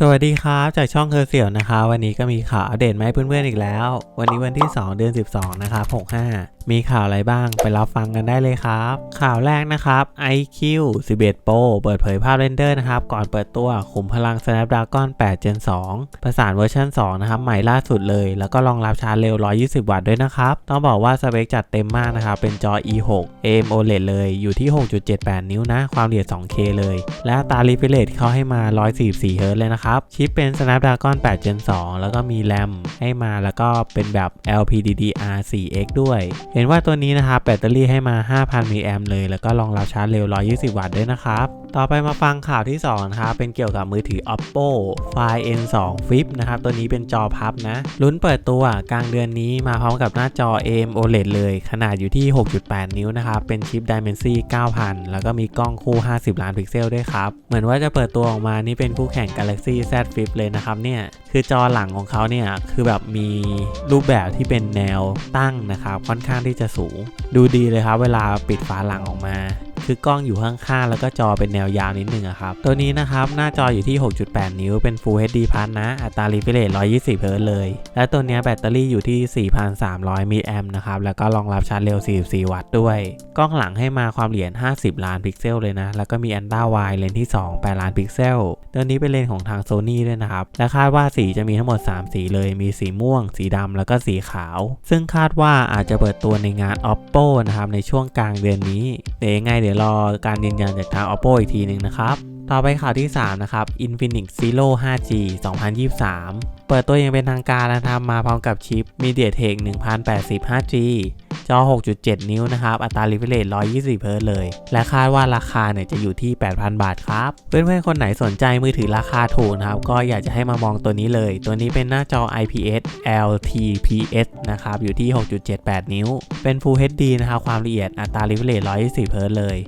สวัสดีครับจากช่องเคอร์เซียวนะคะ วันนี้ก็มีข่าวอัปเดตมาให้เพื่อนๆอีกแล้ว วันนี้วันที่ 2 เดือน 12 นะครับ65 มีข่าวอะไรบ้างไปรับฟังกันได้เลยครับ ข่าวแรกนะครับ iQ 11 Pro เปิดเผยภาพเรนเดอร์นะครับ ก่อนเปิดตัวขุมพลัง Snapdragon 8 Gen 2 ประสานเวอร์ชัน2 นะครับ ใหม่ล่าสุดเลย แล้วก็รองรับชาร์จเร็ว 120 วัตต์ด้วยนะครับ ต้องบอกว่าสเปคจัดเต็มมากนะครับ เป็นจอ E6 AMOLED เลยอยู่ที่ 6.78 นิ้วนะ ความละเอียด 2K เลย และตา refresh เขาให้มา 144 Hz เลยนะครับ ชิปเป็น Snapdragon 8 Gen 2 แล้วก็มี RAM ให้มาแล้วก็เป็นแบบ LPDDR4X ด้วยเห็นว่าตัวนี้นะครับแบตเตอรี่ให้มา 5,000มิลลิแอมเลย แล้วก็รองรับชาร์จเร็ว 120 วัตต์ด้วยนะครับ ต่อไปมาฟังข่าวที่2นะครับเป็นเกี่ยวกับมือถือ Oppo Find N2 Flip นะครับตัวนี้เป็นจอพับนะลุ้นเปิดตัวกลางเดือนนี้มาพร้อมกับหน้าจอ AMOLED เลย ขนาดอยู่ที่ 6.8 นิ้วนะครับเป็นชิป Dimensity 9000 แล้วก็มีกล้องคู่ 50 ล้านพิกเซลด้วยครับ เหมือนว่าจะเปิดตัวออกมานี่เป็นคู่แข่ง Galaxy Z Flip เลยนะครับเนี่ยคือจอหลังของเขาเนี่ยคือแบบมีรูปแบบที่เป็นแนวตั้งนะครับค่อนข้างที่จะสูง ดูดีเลยครับเวลาปิดฝาหลังออกมา คือกล้องอยู่ข้างๆแล้วก็จอเป็นแนวยาวนิดนึงครับ ตัวนี้นะครับหน้าจออยู่ที่ 6.8 นิ้วเป็น Full HD p l u นะ อัตรา refresh 120 Hz เลย และตัวนี้แบตเตอรี่อยู่ที่ 4,300 มิลลิแอมนะครับ แล้วก็รองรับชาร์จเร็ว 44 วัตต์ด้วย กล้องหลังให้มาความละเอียด 50 ล้านพิกเซลเลยนะ แล้วก็มีอันต้าไวเลนส์ที่ 2 8 ล้านพิกเซล ตัวนี้เป็นเลนส์ของทาง Sony ด้วยนะครับ และคาดว่าสีจะมีทั้งหมด 3 สีเลย มีสีม่วง สีดำแล้วก็สีขาว ซึ่งคาดว่าอาจจะเปิดตัวในงาน Oppo นะครับในช่วงกลางเดือนนี้เดี๋ยวยังไงเดี๋ยวรอการยืนยันจากทาง Oppo อีกทีหนึ่งนะครับต่อไปข่าวที่ 3 นะครับ Infinix Zero 5G 2023 เปิดตัวอยังเป็นทางการและทำมาพร้อมกับชิป MediaTek 1080 5G จอ 6.7 นิ้วนะครับ อัตรา refresh 120 Hz เลย และคาดว่าราคาเนี่ยจะอยู่ที่ 8,000 บาทครับ เพื่อนๆ คนไหนสนใจมือถือราคาถูกนะครับ ก็อยากจะให้มามองตัวนี้เลย ตัวนี้เป็นหน้าจอ IPS LTPS นะครับ อยู่ที่ 6.78 นิ้ว เป็น Full HD นะครับ ความละเอียด อัตรา refresh 120 Hz เลย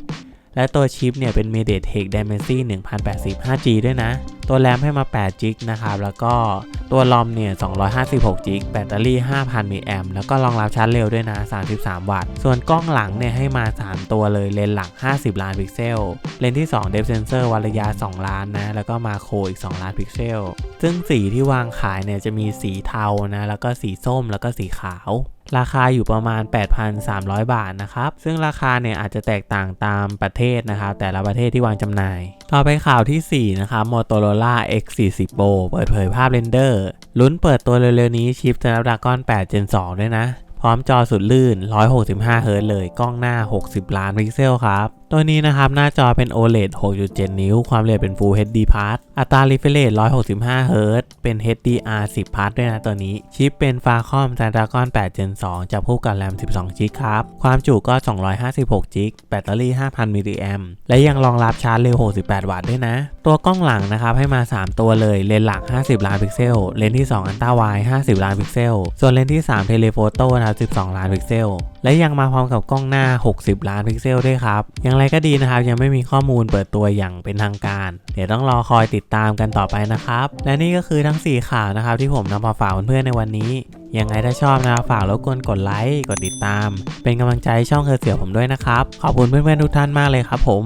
และตัวชิปเนี่ยเป็น MediaTek Dimensity 1080 5G ด้วยนะ ตัวแรมให้มา8 g b นะครับ แล้วก็ตัวลอมเนี่ย256 g b แบตเตอรี่ 5,000มิลแอมแล้วก็รองรับชาร์จเร็วด้วยนะ 33 วัตต์ ส่วนกล้องหลังเนี่ยให้มา 3 ตัวเลย เลนส์หลัก50 ล้านพิกเซล เลนส์ที่ 2 Depth Sensor วัดระยะ 2 ล้านนะ แล้วก็มาโครอีก 2 ล้านพิกเซล ซึ่งสีที่วางขายเนี่ยจะมีสีเทานะ แล้วก็สีส้ม แล้วก็สีขาว ราคาอยู่ประมาณ 8,300 บาทนะครับ ซึ่งราคาเนี่ยอาจจะแตกต่างตามประเทศนะครับ แต่ละประเทศที่วางจำหน่าย ต่อไปข่าวทีสี่ 4 นะครับ Motorola X40 Pro เปิดเผยภาพเรนเดอร์ลุ้นเปิดตัวเร็วๆนี้ชิป Snapdragon 8 Gen 2 ด้วยนะ พร้อมจอสุดลื่น 165 Hz เลย กล้องหน้า 60 ล้านพิกเซลครับ ตัวนี้นะครับหน้าจอเป็น OLED 6.7 นิ้ว ความละเอียดเป็น Full HD Plus อัตรา refresh 165 Hz เป็น HDR 10 Plus ด้วยนะตัวนี้ ชิปเป็น Qualcomm Snapdragon 8 Gen 2จับคู่กับ RAM 12 g b ครับ ความจุก็ 256 g b แบตเตอรี่ 5,000 มิลลิแอมและยังรองรับชาร์จเร็ว 68 วัตต์ด้วยนะ ตัวกล้องหลังนะครับให้มา 3 ตัวเลย เลนส์หลัก 50 ล้านพิกเซล เลนส์ที่ 2 อันต้าไว50 ล้านพิกเซล ส่วนเลนส์ที่ 3 เทเลโฟโต้นะครับ 12 ล้านพิกเซลและยังมาพร้อมกับกล้องหน้า 60 ล้านพิกเซลด้วยครับ อย่างไรก็ดีนะครับ ยังไม่มีข้อมูลเปิดตัวอย่างเป็นทางการ เดี๋ยวต้องรอคอยติดตามกันต่อไปนะครับ และนี่ก็คือทั้ง 4 ข่าวนะครับ ที่ผมนำมาฝากเพื่อนๆในวันนี้ ยังไงถ้าชอบนะครับฝากรบกวนกดไลค์ กดติดตาม เป็นกำลังใจให้ช่องเคอร์เสี่ยวผมด้วยนะครับ ขอบคุณเพื่อนๆทุกท่านมากเลยครับผม